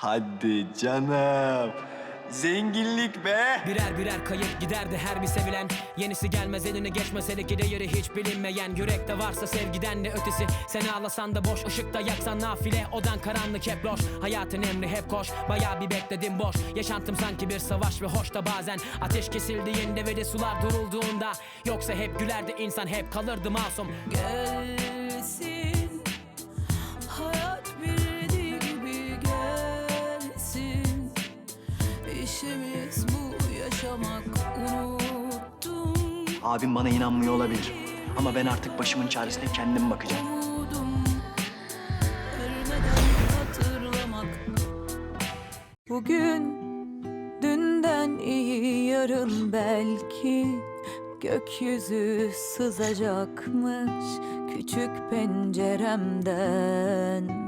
Hadi canım. Zenginlik be. Birer birer kayıp giderdi her bir sevilen. Yenisi gelmez eline geçmese de ki değeri hiç bilinmeyen. Yürekte varsa sevgiden de ötesi. Sen ağlasan da boş ışıkta yaksan nafile. Odan karanlık hep loş. Hayatın emri hep koş. Bayağı bir bekledim boş. Yaşantım sanki bir savaş ve hoş da bazen. Ateş kesildiğinde ve de sular durulduğunda. Yoksa hep gülerdi insan hep kalırdı masum. Gelsin İşimiz bu yaşamak unuttum Abim bana inanmıyor olabilir. Ama ben artık başımın çaresine kendim bakacağım. Umudum ölmeden hatırlamak Bugün dünden iyi yarın belki Gökyüzü sızacakmış küçük penceremden